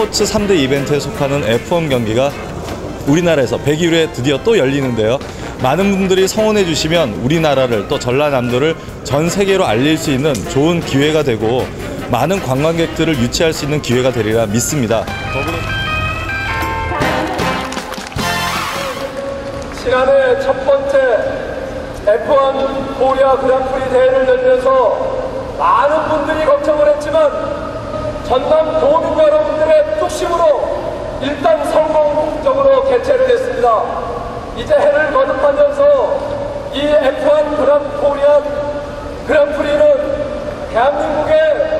스포츠 3대 이벤트에 속하는 F1 경기가 우리나라에서 100일에 드디어 또 열리는데요. 많은 분들이 성원해 주시면 우리나라를 또 전라남도를 전 세계로 알릴 수 있는 좋은 기회가 되고 많은 관광객들을 유치할 수 있는 기회가 되리라 믿습니다. 지난해 첫 번째 F1 코리아 그랑프리 대회를 열면서 많은 분들이 전남 도민 여러분들의 뚝심으로 일단 성공적으로 개최를 했습니다. 이제 해를 거듭하면서 이 F1 그랑 코리아 그랑프리는 대한민국의